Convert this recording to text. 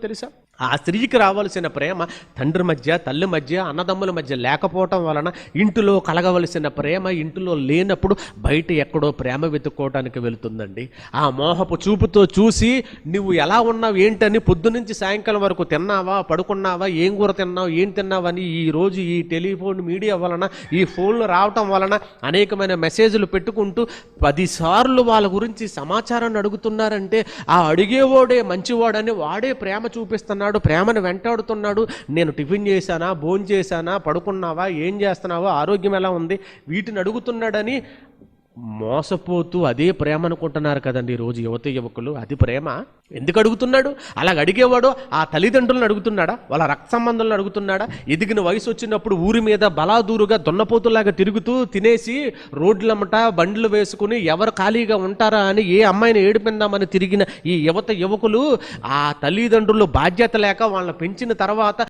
interessar. ఆ స్త్రీకి రావాల్సిన ప్రేమ తండ్రి మధ్య తల్లి మధ్య అన్నదమ్ముల మధ్య లేకపోవటం వలన ఇంటిలో కలగవలసిన ప్రేమ ఇంటిలో లేనప్పుడు బయట ఎక్కడో ప్రేమ వెతుక్కోవడానికి వెళుతుందండి. ఆ మోహపు చూపుతో చూసి నువ్వు ఎలా ఉన్నావు? ఏంటని పొద్దునుంచి సాయంకాలం వరకు తిన్నావా? పడుకున్నావా? ఏం కూర తిన్నావు? ఏం తిన్నావని ఈ రోజు ఈ టెలిఫోన్ మీడియా వలన ఈ ఫోన్లు రావటం వలన అనేకమైన మెసేజ్లు పెట్టుకుంటూ పదిసార్లు వాళ్ళ గురించి సమాచారాన్ని అడుగుతున్నారంటే ఆ అడిగేవాడే మంచివాడని వాడే ప్రేమ చూపిస్తున్నాడు. ప్రేమను వెంటాడుతున్నాడు. నేను టిఫిన్ చేశానా భోజనం చేశానా పడుకున్నావా ఏం చేస్తున్నావా ఆరోగ్యం ఎలా ఉంది వీటిని అడుగుతున్నాడని మోసపోతూ అదే ప్రేమ అనుకుంటున్నారు కదండి ఈరోజు యువత యువకులు. అది ప్రేమ. ఎందుకు అడుగుతున్నాడు? అలాగ అడిగేవాడు ఆ తల్లిదండ్రులను అడుగుతున్నాడా? వాళ్ళ రక్త సంబంధాలను అడుగుతున్నాడా? ఎదిగిన వయసు వచ్చినప్పుడు ఊరి మీద బలాదూరుగా దొన్నపోతులాగా తిరుగుతూ తినేసి రోడ్లమ్మట బండ్లు వేసుకుని ఎవరు ఖాళీగా ఉంటారా అని ఏ అమ్మాయిని ఏడిపిందామని తిరిగిన ఈ యువత యువకులు ఆ తల్లిదండ్రులు బాధ్యత లేక వాళ్ళని పెంచిన తర్వాత